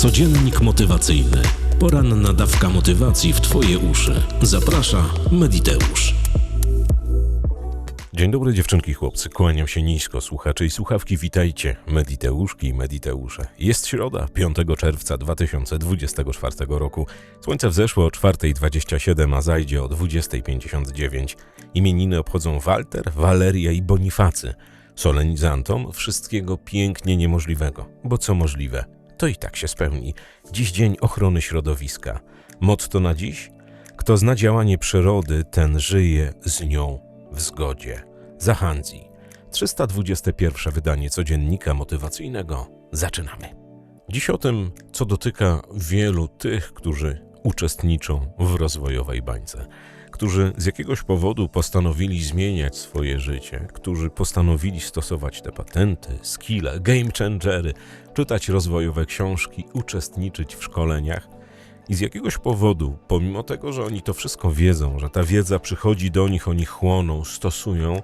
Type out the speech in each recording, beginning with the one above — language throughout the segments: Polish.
Codziennik motywacyjny. Poranna dawka motywacji w Twoje uszy. Zaprasza Mediteusz. Dzień dobry dziewczynki chłopcy, kłaniam się nisko, słuchacze i słuchawki, witajcie, Mediteuszki i Mediteusze. Jest środa, 5 czerwca 2024 roku. Słońce wzeszło o 4.27, a zajdzie o 20.59. Imieniny obchodzą Walter, Waleria i Bonifacy. Solenizantom wszystkiego pięknie niemożliwego, bo co możliwe, to i tak się spełni. Dziś dzień ochrony środowiska. Motto na dziś? Kto zna działanie przyrody, ten żyje z nią w zgodzie. Zahanzi. 321 wydanie codziennika motywacyjnego. Zaczynamy. Dziś o tym, co dotyka wielu tych, którzy uczestniczą w rozwojowej bańce, którzy z jakiegoś powodu postanowili zmieniać swoje życie, którzy postanowili stosować te patenty, skille, game changery, czytać rozwojowe książki, uczestniczyć w szkoleniach – i z jakiegoś powodu, pomimo tego, że oni to wszystko wiedzą, że ta wiedza przychodzi do nich, oni chłoną, stosują,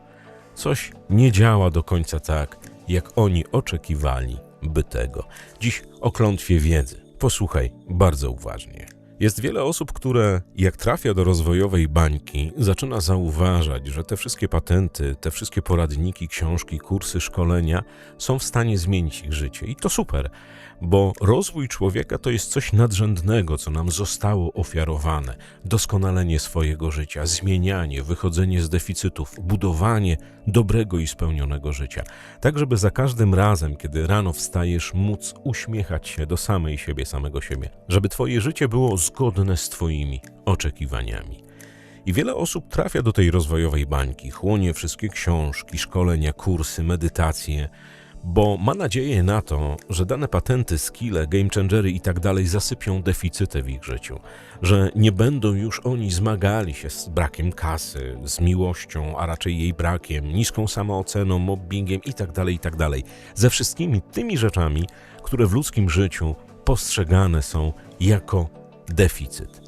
coś nie działa do końca tak, jak oni oczekiwali by tego. Dziś o klątwie wiedzy. Posłuchaj bardzo uważnie. Jest wiele osób, które jak trafia do rozwojowej bańki, zaczyna zauważać, że te wszystkie patenty, te wszystkie poradniki, książki, kursy, szkolenia są w stanie zmienić ich życie. I to super, bo rozwój człowieka to jest coś nadrzędnego, co nam zostało ofiarowane. Doskonalenie swojego życia, zmienianie, wychodzenie z deficytów, budowanie dobrego i spełnionego życia. Tak, żeby za każdym razem, kiedy rano wstajesz, móc uśmiechać się do samej siebie, samego siebie. Żeby twoje życie było zgodne z twoimi oczekiwaniami. I wiele osób trafia do tej rozwojowej bańki, chłonie wszystkie książki, szkolenia, kursy, medytacje, bo ma nadzieję na to, że dane patenty, skille, game changery i tak dalej zasypią deficyty w ich życiu, że nie będą już oni zmagali się z brakiem kasy, z miłością, a raczej jej brakiem, niską samooceną, mobbingiem i tak dalej, i tak dalej. Ze wszystkimi tymi rzeczami, które w ludzkim życiu postrzegane są jako deficyt.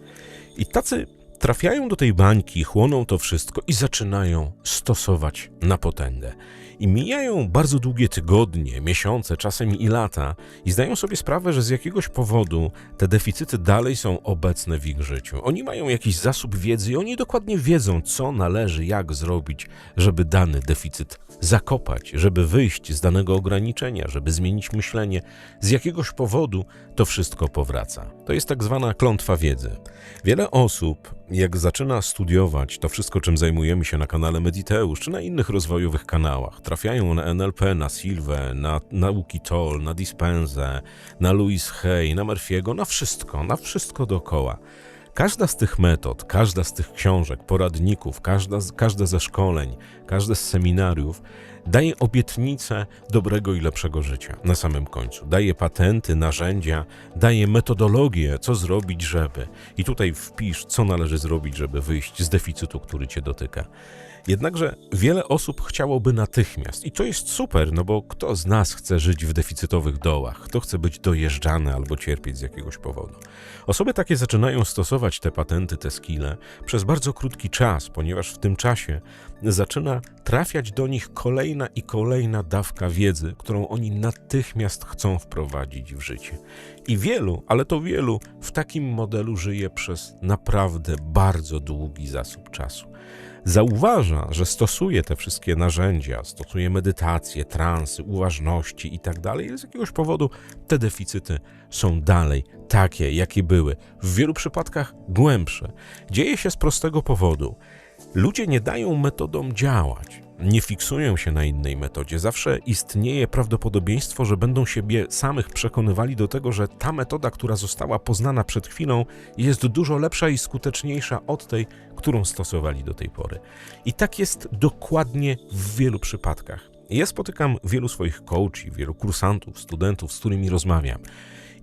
I tacy trafiają do tej bańki, chłoną to wszystko i zaczynają stosować na potęgę. I mijają bardzo długie tygodnie, miesiące, czasem i lata, i zdają sobie sprawę, że z jakiegoś powodu te deficyty dalej są obecne w ich życiu. Oni mają jakiś zasób wiedzy i oni dokładnie wiedzą, co należy, jak zrobić, żeby dany deficyt zakopać, żeby wyjść z danego ograniczenia, żeby zmienić myślenie. Z jakiegoś powodu to wszystko powraca. To jest tak zwana klątwa wiedzy. Wiele osób, jak zaczyna studiować to wszystko, czym zajmujemy się na kanale Mediteusz, czy na innych rozwojowych kanałach, trafiają na NLP, na Silwę, na nauki Toll, na Dispensę, na Louis Hay, na Murphy'ego, na wszystko, na wszystko dookoła. Każda z tych metod, każda z tych książek, poradników, każda, każde ze szkoleń, każde z seminariów daje obietnicę dobrego i lepszego życia na samym końcu. Daje patenty, narzędzia, daje metodologię, co zrobić, żeby. I tutaj wpisz, co należy zrobić, żeby wyjść z deficytu, który cię dotyka. Jednakże wiele osób chciałoby natychmiast, i to jest super, no bo kto z nas chce żyć w deficytowych dołach, kto chce być dojeżdżany albo cierpieć z jakiegoś powodu. Osoby takie zaczynają stosować te patenty, te skille przez bardzo krótki czas, ponieważ w tym czasie zaczyna trafiać do nich kolejna i kolejna dawka wiedzy, którą oni natychmiast chcą wprowadzić w życie. I wielu, ale to wielu, w takim modelu żyje przez naprawdę bardzo długi zasób czasu zauważa, że stosuje te wszystkie narzędzia, stosuje medytację, transy, uważności i tak dalej, z jakiegoś powodu te deficyty są dalej takie, jakie były, w wielu przypadkach głębsze. Dzieje się z prostego powodu. Ludzie nie dają metodom działać nie fiksują się na innej metodzie. Zawsze istnieje prawdopodobieństwo, że będą siebie samych przekonywali do tego, że ta metoda, która została poznana przed chwilą, jest dużo lepsza i skuteczniejsza od tej, którą stosowali do tej pory. I tak jest dokładnie w wielu przypadkach. Ja spotykam wielu swoich coachi, wielu kursantów, studentów, z którymi rozmawiam.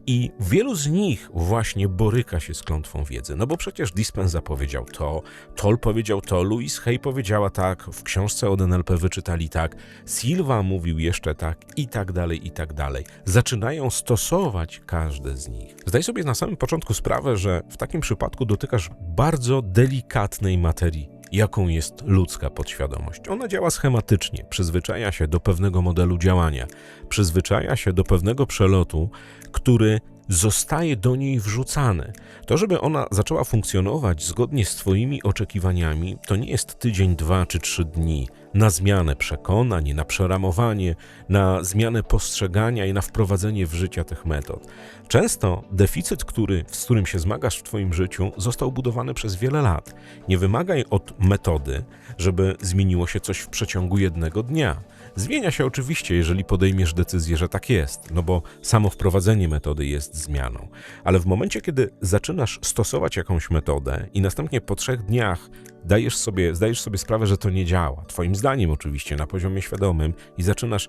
I wielu z nich właśnie boryka się z klątwą wiedzy. No bo przecież Dispenza powiedział to, Toll powiedział to, Louise Hay powiedziała tak, w książce od NLP wyczytali tak, Silva mówił jeszcze tak i tak dalej, i tak dalej. Zaczynają stosować każde z nich. Zdaj sobie na samym początku sprawę, że w takim przypadku dotykasz bardzo delikatnej materii jaką jest ludzka podświadomość. Ona działa schematycznie, przyzwyczaja się do pewnego modelu działania, przyzwyczaja się do pewnego przelotu, który zostaje do niej wrzucany. To, żeby ona zaczęła funkcjonować zgodnie z Twoimi oczekiwaniami, to nie jest tydzień, dwa czy trzy dni na zmianę przekonań, na przeramowanie, na zmianę postrzegania i na wprowadzenie w życie tych metod. Często deficyt, który, z którym się zmagasz w Twoim życiu, został budowany przez wiele lat. Nie wymagaj od metody, żeby zmieniło się coś w przeciągu jednego dnia. Zmienia się oczywiście, jeżeli podejmiesz decyzję, że tak jest, no bo samo wprowadzenie metody jest zmianą. Ale w momencie, kiedy zaczynasz stosować jakąś metodę i następnie po trzech dniach dajesz sobie, zdajesz sobie sprawę, że to nie działa, twoim zdaniem oczywiście, na poziomie świadomym, i zaczynasz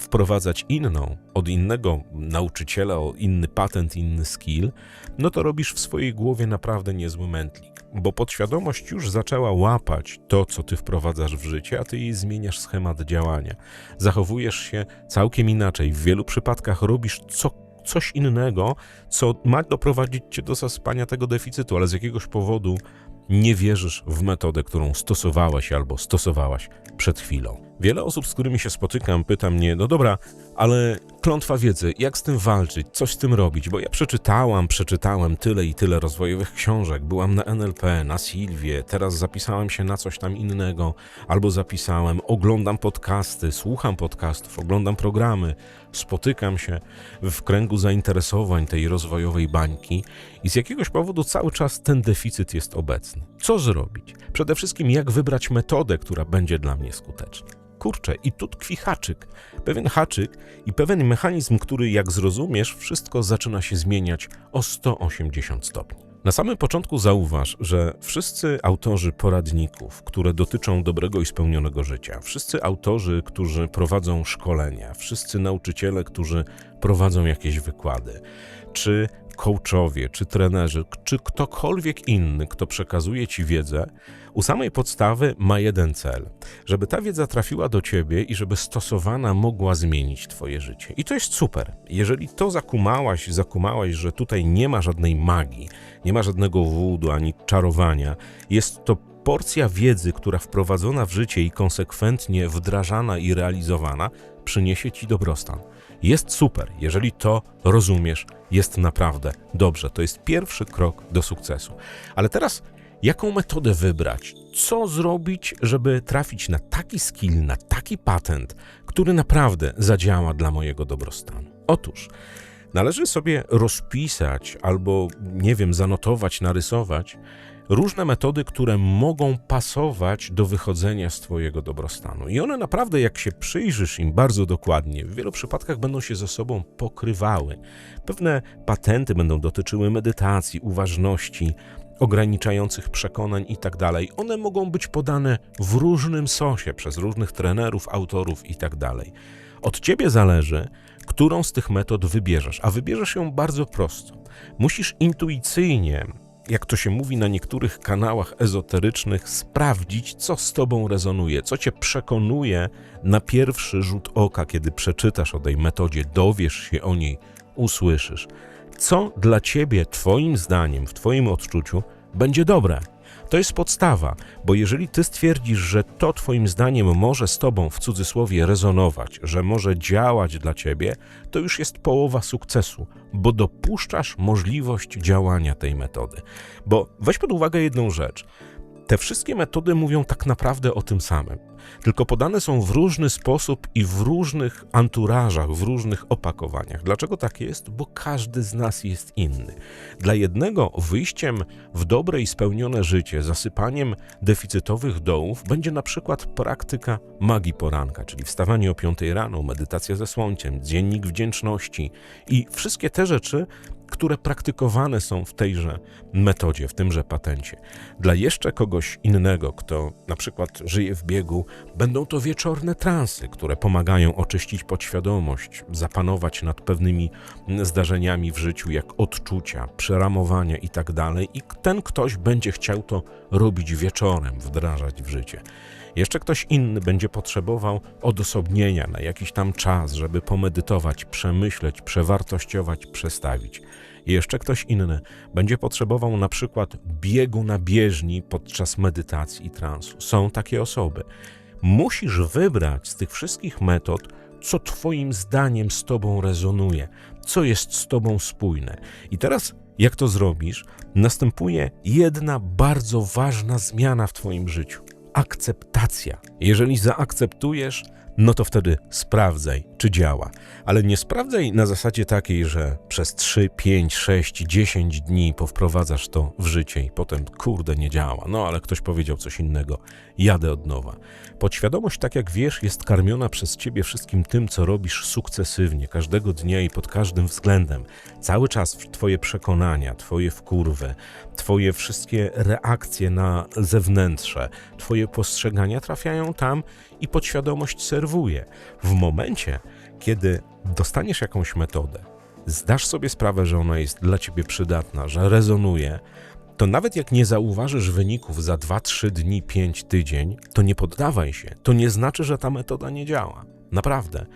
wprowadzać inną, od innego nauczyciela, o inny patent, inny skill, no to robisz w swojej głowie naprawdę niezły mętlik, bo podświadomość już zaczęła łapać to, co ty wprowadzasz w życie, a ty jej zmieniasz schemat działania. Zachowujesz się całkiem inaczej. W wielu przypadkach robisz co, coś innego, co ma doprowadzić cię do zaspania tego deficytu, ale z jakiegoś powodu nie wierzysz w metodę, którą stosowałeś albo stosowałaś przed chwilą. Wiele osób, z którymi się spotykam, pyta mnie: No dobra, ale klątwa wiedzy, jak z tym walczyć, coś z tym robić? Bo ja przeczytałam, przeczytałem tyle i tyle rozwojowych książek, byłam na NLP, na Silwie, teraz zapisałem się na coś tam innego, albo zapisałem, oglądam podcasty, słucham podcastów, oglądam programy, spotykam się w kręgu zainteresowań tej rozwojowej bańki i z jakiegoś powodu cały czas ten deficyt jest obecny. Co zrobić? Przede wszystkim, jak wybrać metodę, która będzie dla mnie skuteczna? Kurczę, i tu tkwi haczyk. Pewien haczyk i pewien mechanizm, który, jak zrozumiesz, wszystko zaczyna się zmieniać o 180 stopni. Na samym początku zauważ, że wszyscy autorzy poradników, które dotyczą dobrego i spełnionego życia, wszyscy autorzy, którzy prowadzą szkolenia, wszyscy nauczyciele, którzy prowadzą jakieś wykłady, czy coachowie, czy trenerzy, czy ktokolwiek inny, kto przekazuje ci wiedzę, u samej podstawy ma jeden cel: żeby ta wiedza trafiła do ciebie i żeby stosowana mogła zmienić twoje życie. I to jest super. Jeżeli to zakumałaś, zakumałaś, że tutaj nie ma żadnej magii, nie ma żadnego wudu ani czarowania, jest to porcja wiedzy, która wprowadzona w życie i konsekwentnie wdrażana i realizowana, przyniesie ci dobrostan. Jest super, jeżeli to rozumiesz, jest naprawdę dobrze. To jest pierwszy krok do sukcesu. Ale teraz, jaką metodę wybrać? Co zrobić, żeby trafić na taki skill, na taki patent, który naprawdę zadziała dla mojego dobrostanu? Otóż, należy sobie rozpisać albo, nie wiem, zanotować, narysować różne metody, które mogą pasować do wychodzenia z Twojego dobrostanu. I one naprawdę, jak się przyjrzysz im bardzo dokładnie, w wielu przypadkach będą się ze sobą pokrywały. Pewne patenty będą dotyczyły medytacji, uważności, ograniczających przekonań itd. One mogą być podane w różnym sosie przez różnych trenerów, autorów itd. Od ciebie zależy, którą z tych metod wybierzesz, a wybierzesz ją bardzo prosto. Musisz intuicyjnie jak to się mówi na niektórych kanałach ezoterycznych, sprawdzić, co z tobą rezonuje, co cię przekonuje na pierwszy rzut oka, kiedy przeczytasz o tej metodzie, dowiesz się o niej, usłyszysz. Co dla ciebie, twoim zdaniem, w twoim odczuciu, będzie dobre. To jest podstawa, bo jeżeli ty stwierdzisz, że to twoim zdaniem może z tobą w cudzysłowie rezonować, że może działać dla ciebie, to już jest połowa sukcesu, bo dopuszczasz możliwość działania tej metody. Bo weź pod uwagę jedną rzecz. Te wszystkie metody mówią tak naprawdę o tym samym, tylko podane są w różny sposób i w różnych anturażach, w różnych opakowaniach. Dlaczego tak jest? Bo każdy z nas jest inny. Dla jednego wyjściem w dobre i spełnione życie, zasypaniem deficytowych dołów, będzie na przykład praktyka magii poranka, czyli wstawanie o 5 rano, medytacja ze słońcem, dziennik wdzięczności i wszystkie te rzeczy, które praktykowane są w tejże metodzie, w tymże patencie. Dla jeszcze kogoś innego, kto na przykład żyje w biegu, będą to wieczorne transy, które pomagają oczyścić podświadomość, zapanować nad pewnymi zdarzeniami w życiu, jak odczucia, przeramowania itd. I ten ktoś będzie chciał to robić wieczorem, wdrażać w życie. Jeszcze ktoś inny będzie potrzebował odosobnienia na jakiś tam czas, żeby pomedytować, przemyśleć, przewartościować, przestawić. Jeszcze ktoś inny będzie potrzebował na przykład biegu na bieżni podczas medytacji i transu. Są takie osoby. Musisz wybrać z tych wszystkich metod co Twoim zdaniem z Tobą rezonuje, co jest z Tobą spójne. I teraz, jak to zrobisz, następuje jedna bardzo ważna zmiana w Twoim życiu akceptacja. Jeżeli zaakceptujesz, no to wtedy sprawdzaj, czy działa. Ale nie sprawdzaj na zasadzie takiej, że przez 3, 5, 6, 10 dni powprowadzasz to w życie i potem kurde nie działa. No ale ktoś powiedział coś innego. Jadę od nowa. Podświadomość, tak jak wiesz, jest karmiona przez ciebie wszystkim tym, co robisz sukcesywnie, każdego dnia i pod każdym względem. Cały czas twoje przekonania, twoje wkurwy, twoje wszystkie reakcje na zewnętrze, twoje postrzegania trafiają tam i podświadomość serwuje. W momencie, kiedy dostaniesz jakąś metodę, zdasz sobie sprawę, że ona jest dla ciebie przydatna, że rezonuje, to nawet jak nie zauważysz wyników za 2-3 dni, 5 tydzień, to nie poddawaj się. To nie znaczy, że ta metoda nie działa. Naprawdę.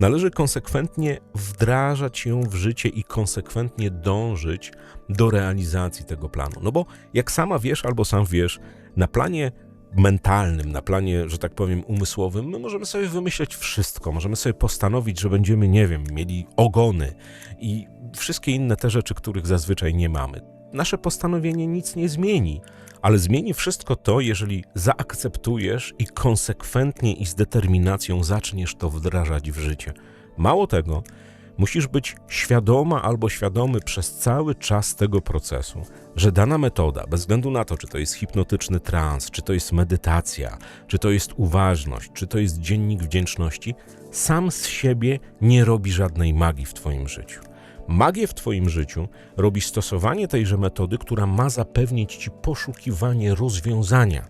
Należy konsekwentnie wdrażać ją w życie i konsekwentnie dążyć do realizacji tego planu. No bo jak sama wiesz albo sam wiesz, na planie mentalnym, na planie, że tak powiem, umysłowym, my możemy sobie wymyśleć wszystko. Możemy sobie postanowić, że będziemy, nie wiem, mieli ogony i wszystkie inne te rzeczy, których zazwyczaj nie mamy. Nasze postanowienie nic nie zmieni, ale zmieni wszystko to, jeżeli zaakceptujesz i konsekwentnie i z determinacją zaczniesz to wdrażać w życie. Mało tego, musisz być świadoma albo świadomy przez cały czas tego procesu, że dana metoda, bez względu na to, czy to jest hipnotyczny trans, czy to jest medytacja, czy to jest uważność, czy to jest dziennik wdzięczności, sam z siebie nie robi żadnej magii w Twoim życiu. Magię w Twoim życiu robi stosowanie tejże metody, która ma zapewnić Ci poszukiwanie rozwiązania,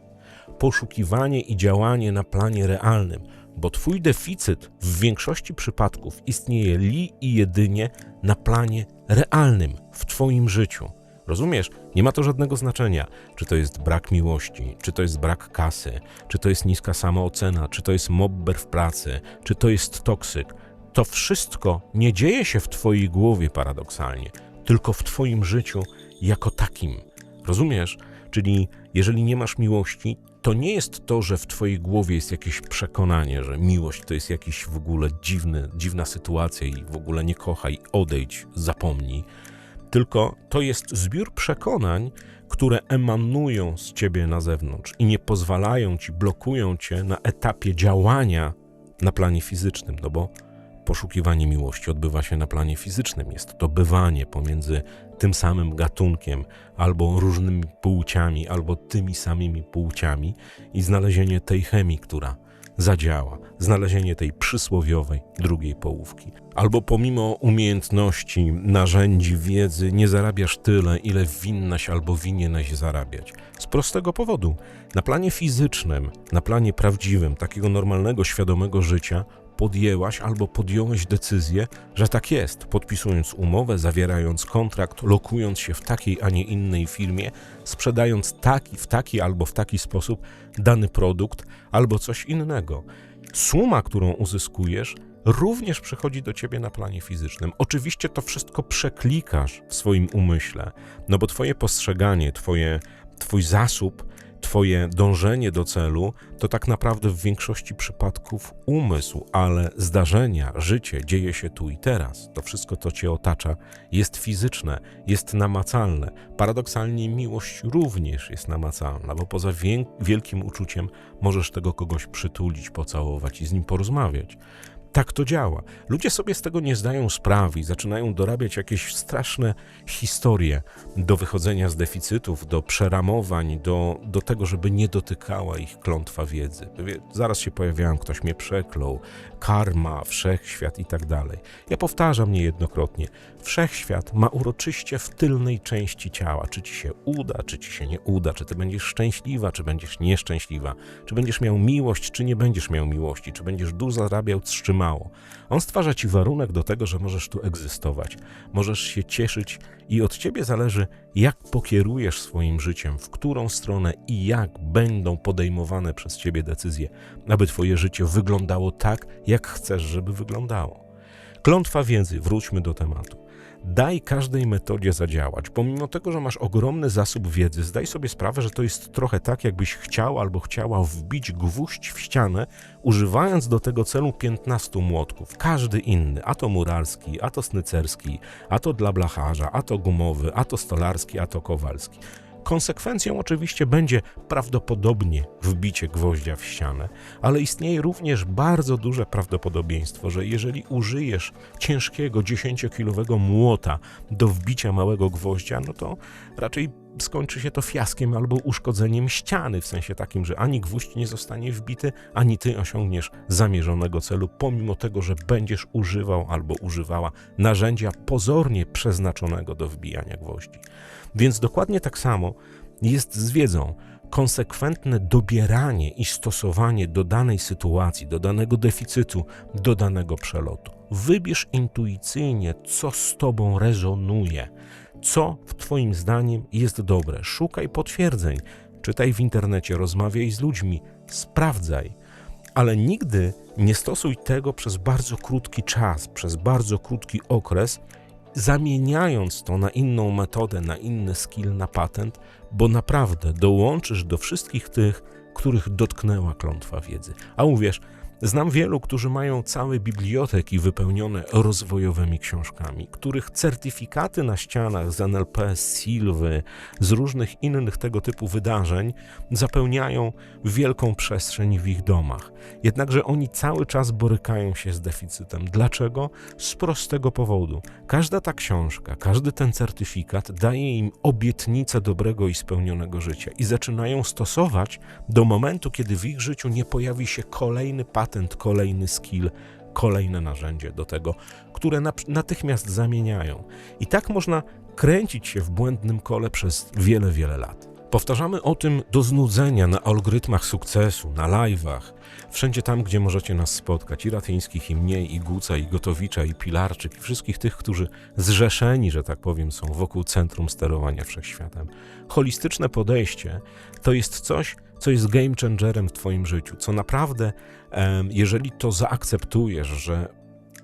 poszukiwanie i działanie na planie realnym, bo Twój deficyt w większości przypadków istnieje li i jedynie na planie realnym w Twoim życiu. Rozumiesz? Nie ma to żadnego znaczenia, czy to jest brak miłości, czy to jest brak kasy, czy to jest niska samoocena, czy to jest mobber w pracy, czy to jest toksyk. To wszystko nie dzieje się w Twojej głowie paradoksalnie, tylko w Twoim życiu jako takim. Rozumiesz? Czyli jeżeli nie masz miłości, to nie jest to, że w Twojej głowie jest jakieś przekonanie, że miłość to jest jakiś w ogóle dziwny, dziwna sytuacja i w ogóle nie kochaj, odejdź, zapomnij. Tylko to jest zbiór przekonań, które emanują z Ciebie na zewnątrz i nie pozwalają Ci, blokują Cię na etapie działania na planie fizycznym, no bo poszukiwanie miłości odbywa się na planie fizycznym. Jest to bywanie pomiędzy tym samym gatunkiem, albo różnymi płciami, albo tymi samymi płciami i znalezienie tej chemii, która zadziała, znalezienie tej przysłowiowej drugiej połówki. Albo pomimo umiejętności, narzędzi, wiedzy nie zarabiasz tyle, ile winnaś albo winieneś zarabiać. Z prostego powodu. Na planie fizycznym, na planie prawdziwym, takiego normalnego, świadomego życia, podjęłaś albo podjąłeś decyzję, że tak jest, podpisując umowę, zawierając kontrakt, lokując się w takiej, a nie innej firmie, sprzedając taki, w taki albo w taki sposób dany produkt albo coś innego. Suma, którą uzyskujesz, również przychodzi do ciebie na planie fizycznym. Oczywiście to wszystko przeklikasz w swoim umyśle, no bo twoje postrzeganie, twoje, twój zasób Twoje dążenie do celu to tak naprawdę w większości przypadków umysł, ale zdarzenia, życie dzieje się tu i teraz. To wszystko, co Cię otacza, jest fizyczne, jest namacalne. Paradoksalnie miłość również jest namacalna, bo poza wielkim uczuciem możesz tego kogoś przytulić, pocałować i z nim porozmawiać. Tak to działa. Ludzie sobie z tego nie zdają sprawy i zaczynają dorabiać jakieś straszne historie do wychodzenia z deficytów, do przeramowań, do, do tego, żeby nie dotykała ich klątwa wiedzy. Zaraz się pojawiałem, ktoś mnie przeklął, karma, wszechświat i tak dalej. Ja powtarzam niejednokrotnie, wszechświat ma uroczyście w tylnej części ciała. Czy ci się uda, czy ci się nie uda, czy ty będziesz szczęśliwa, czy będziesz nieszczęśliwa, czy będziesz miał miłość, czy nie będziesz miał miłości, czy będziesz dużo zarabiał, czy mało. On stwarza ci warunek do tego, że możesz tu egzystować, możesz się cieszyć i od ciebie zależy, jak pokierujesz swoim życiem, w którą stronę i jak będą podejmowane przez ciebie decyzje, aby twoje życie wyglądało tak, jak chcesz, żeby wyglądało. Klątwa wiedzy, wróćmy do tematu. Daj każdej metodzie zadziałać. Pomimo tego, że masz ogromny zasób wiedzy, zdaj sobie sprawę, że to jest trochę tak, jakbyś chciał albo chciała wbić gwóźdź w ścianę, używając do tego celu 15 młotków. Każdy inny, a to muralski, a to snycerski, a to dla blacharza, a to gumowy, a to stolarski, a to kowalski. Konsekwencją oczywiście będzie prawdopodobnie wbicie gwoździa w ścianę, ale istnieje również bardzo duże prawdopodobieństwo, że jeżeli użyjesz ciężkiego 10-kilowego młota do wbicia małego gwoździa, no to raczej skończy się to fiaskiem albo uszkodzeniem ściany, w sensie takim, że ani gwóźdź nie zostanie wbity, ani ty osiągniesz zamierzonego celu, pomimo tego, że będziesz używał albo używała narzędzia pozornie przeznaczonego do wbijania gwoździ. Więc dokładnie tak samo jest z wiedzą. Konsekwentne dobieranie i stosowanie do danej sytuacji, do danego deficytu, do danego przelotu. Wybierz intuicyjnie, co z tobą rezonuje, co w Twoim zdaniem jest dobre. Szukaj potwierdzeń, czytaj w internecie, rozmawiaj z ludźmi, sprawdzaj, ale nigdy nie stosuj tego przez bardzo krótki czas, przez bardzo krótki okres, zamieniając to na inną metodę, na inny skill, na patent, bo naprawdę dołączysz do wszystkich tych, których dotknęła klątwa wiedzy. A uwierz, Znam wielu, którzy mają całe biblioteki wypełnione rozwojowymi książkami, których certyfikaty na ścianach z NLP, z Silwy, z różnych innych tego typu wydarzeń zapełniają wielką przestrzeń w ich domach. Jednakże oni cały czas borykają się z deficytem. Dlaczego? Z prostego powodu. Każda ta książka, każdy ten certyfikat daje im obietnicę dobrego i spełnionego życia i zaczynają stosować do momentu, kiedy w ich życiu nie pojawi się kolejny patent, kolejny skill, kolejne narzędzie do tego, które natychmiast zamieniają. I tak można kręcić się w błędnym kole przez wiele, wiele lat. Powtarzamy o tym do znudzenia na algorytmach sukcesu, na live'ach, wszędzie tam, gdzie możecie nas spotkać, i Ratyńskich, i mnie, i Guca, i Gotowicza, i Pilarczyk, i wszystkich tych, którzy zrzeszeni, że tak powiem, są wokół centrum sterowania wszechświatem. Holistyczne podejście to jest coś, co jest game changerem w Twoim życiu, co naprawdę, jeżeli to zaakceptujesz, że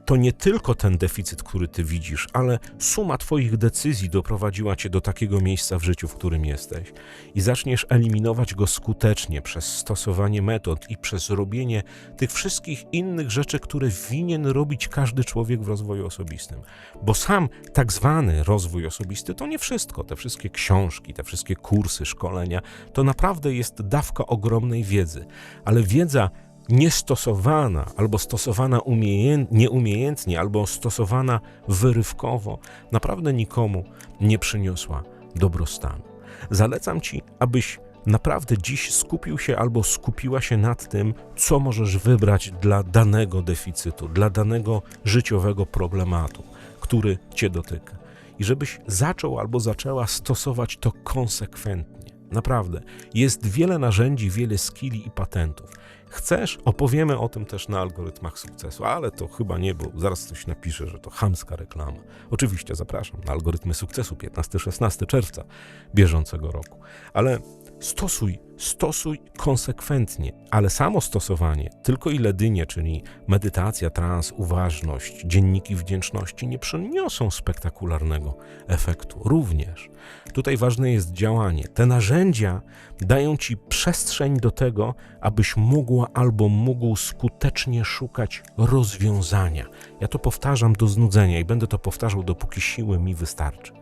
to nie tylko ten deficyt, który ty widzisz, ale suma twoich decyzji doprowadziła cię do takiego miejsca w życiu, w którym jesteś. I zaczniesz eliminować go skutecznie przez stosowanie metod i przez robienie tych wszystkich innych rzeczy, które winien robić każdy człowiek w rozwoju osobistym. Bo sam tak zwany rozwój osobisty to nie wszystko. Te wszystkie książki, te wszystkie kursy, szkolenia, to naprawdę jest dawka ogromnej wiedzy. Ale wiedza niestosowana albo stosowana umiejęt, nieumiejętnie, albo stosowana wyrywkowo, naprawdę nikomu nie przyniosła dobrostanu. Zalecam Ci, abyś naprawdę dziś skupił się albo skupiła się nad tym, co możesz wybrać dla danego deficytu, dla danego życiowego problematu, który Cię dotyka. I żebyś zaczął albo zaczęła stosować to konsekwentnie. Naprawdę, jest wiele narzędzi, wiele skilli i patentów. Chcesz? Opowiemy o tym też na algorytmach sukcesu, ale to chyba nie, bo zaraz ktoś napisze, że to chamska reklama. Oczywiście zapraszam na algorytmy sukcesu 15-16 czerwca bieżącego roku. Ale stosuj stosuj konsekwentnie, ale samo stosowanie, tylko ile dynie, czyli medytacja, trans, uważność, dzienniki wdzięczności nie przyniosą spektakularnego efektu. Również tutaj ważne jest działanie. Te narzędzia dają ci przestrzeń do tego, abyś mogła albo mógł skutecznie szukać rozwiązania. Ja to powtarzam do znudzenia i będę to powtarzał, dopóki siły mi wystarczy.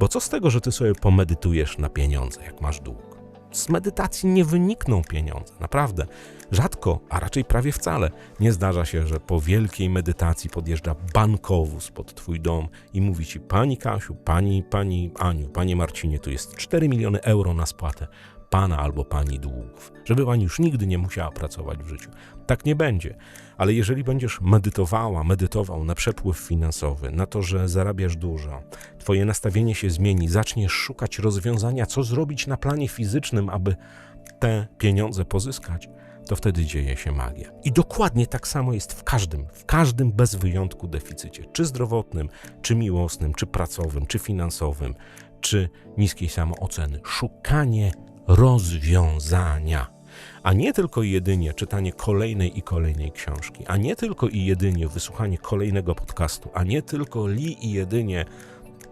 Bo co z tego, że ty sobie pomedytujesz na pieniądze, jak masz dług? Z medytacji nie wynikną pieniądze. Naprawdę. Rzadko, a raczej prawie wcale, nie zdarza się, że po wielkiej medytacji podjeżdża bankowóz pod twój dom i mówi ci: Pani Kasiu, pani, pani Aniu, panie Marcinie, tu jest 4 miliony euro na spłatę pana albo pani długów, żeby pani już nigdy nie musiała pracować w życiu. Tak nie będzie. Ale jeżeli będziesz medytowała, medytował na przepływ finansowy, na to, że zarabiasz dużo, twoje nastawienie się zmieni, zaczniesz szukać rozwiązania, co zrobić na planie fizycznym, aby te pieniądze pozyskać, to wtedy dzieje się magia. I dokładnie tak samo jest w każdym, w każdym bez wyjątku deficycie, czy zdrowotnym, czy miłosnym, czy pracowym, czy finansowym, czy niskiej samooceny. Szukanie rozwiązania. A nie tylko i jedynie czytanie kolejnej i kolejnej książki, a nie tylko i jedynie wysłuchanie kolejnego podcastu, a nie tylko li i jedynie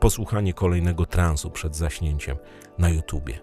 posłuchanie kolejnego transu przed zaśnięciem na YouTubie.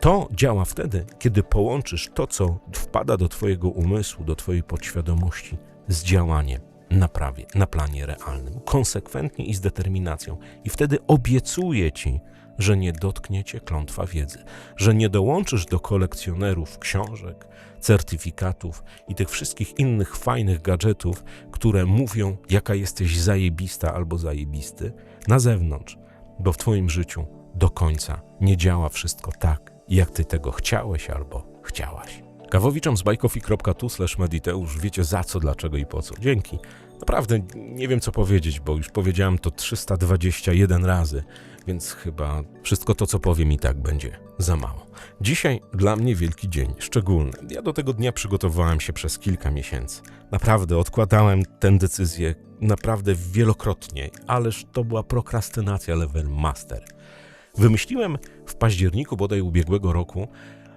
To działa wtedy, kiedy połączysz to, co wpada do Twojego umysłu, do Twojej podświadomości, z działaniem na, prawie, na planie realnym, konsekwentnie i z determinacją. I wtedy obiecuję Ci, że nie dotknie Cię klątwa wiedzy, że nie dołączysz do kolekcjonerów książek, certyfikatów i tych wszystkich innych fajnych gadżetów, które mówią, jaka jesteś zajebista albo zajebisty na zewnątrz, bo w Twoim życiu do końca nie działa wszystko tak, jak Ty tego chciałeś albo chciałaś. Kawowiczom z bajkofi.tu mediteusz wiecie za co, dlaczego i po co. Dzięki. Naprawdę nie wiem co powiedzieć, bo już powiedziałem to 321 razy, więc chyba wszystko to co powiem i tak będzie za mało. Dzisiaj dla mnie wielki dzień, szczególny. Ja do tego dnia przygotowywałem się przez kilka miesięcy. Naprawdę odkładałem tę decyzję naprawdę wielokrotnie, ależ to była prokrastynacja level master. Wymyśliłem w październiku bodaj ubiegłego roku,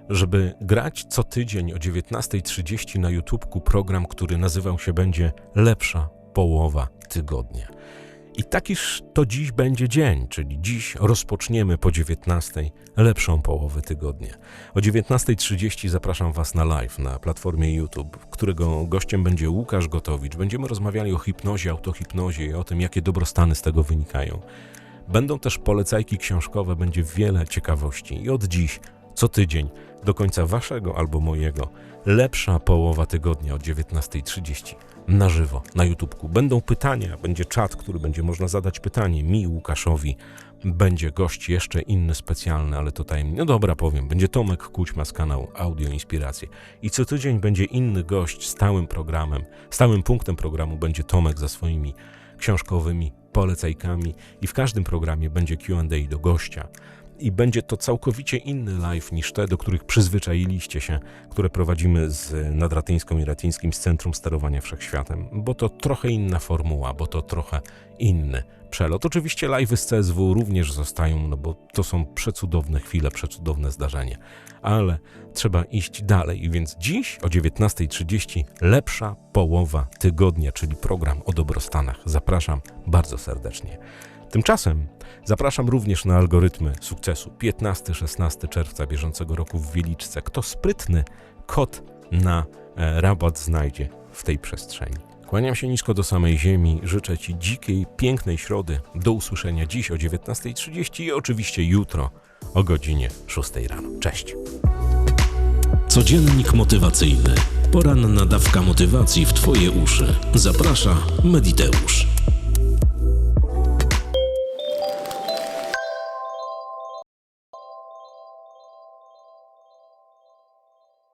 żeby grać co tydzień o 19.30 na YouTubeku program, który nazywał się będzie Lepsza Połowa Tygodnia. I takiż to dziś będzie dzień, czyli dziś rozpoczniemy po 19.00 lepszą połowę tygodnia. O 19.30 zapraszam Was na live na platformie YouTube, którego gościem będzie Łukasz Gotowicz. Będziemy rozmawiali o hipnozie, autohipnozie i o tym, jakie dobrostany z tego wynikają. Będą też polecajki książkowe, będzie wiele ciekawości. I od dziś, co tydzień, do końca waszego albo mojego, lepsza połowa tygodnia o 19.30 na żywo na YouTubku. Będą pytania, będzie czat, który będzie można zadać pytanie mi, Łukaszowi. Będzie gość jeszcze inny, specjalny, ale to tajemnica. No dobra, powiem. Będzie Tomek Kućma z kanału Audio Inspiracje. I co tydzień będzie inny gość stałym programem, stałym punktem programu będzie Tomek za swoimi książkowymi polecajkami i w każdym programie będzie Q&A do gościa. I będzie to całkowicie inny live niż te, do których przyzwyczailiście się, które prowadzimy z Nadratyńską i Ratyńskim z Centrum Sterowania Wszechświatem, bo to trochę inna formuła, bo to trochę inny przelot. Oczywiście live'y z CSW również zostają, no bo to są przecudowne chwile, przecudowne zdarzenie, ale trzeba iść dalej, więc dziś o 19.30 lepsza połowa tygodnia, czyli program o dobrostanach. Zapraszam bardzo serdecznie. Tymczasem zapraszam również na algorytmy sukcesu. 15-16 czerwca bieżącego roku w Wieliczce. Kto sprytny, kod na e, rabat znajdzie w tej przestrzeni. Kłaniam się nisko do samej ziemi. Życzę Ci dzikiej, pięknej środy. Do usłyszenia dziś o 19.30 i oczywiście jutro o godzinie 6 rano. Cześć. Codziennik motywacyjny. Poranna dawka motywacji w Twoje uszy. Zaprasza Mediteusz.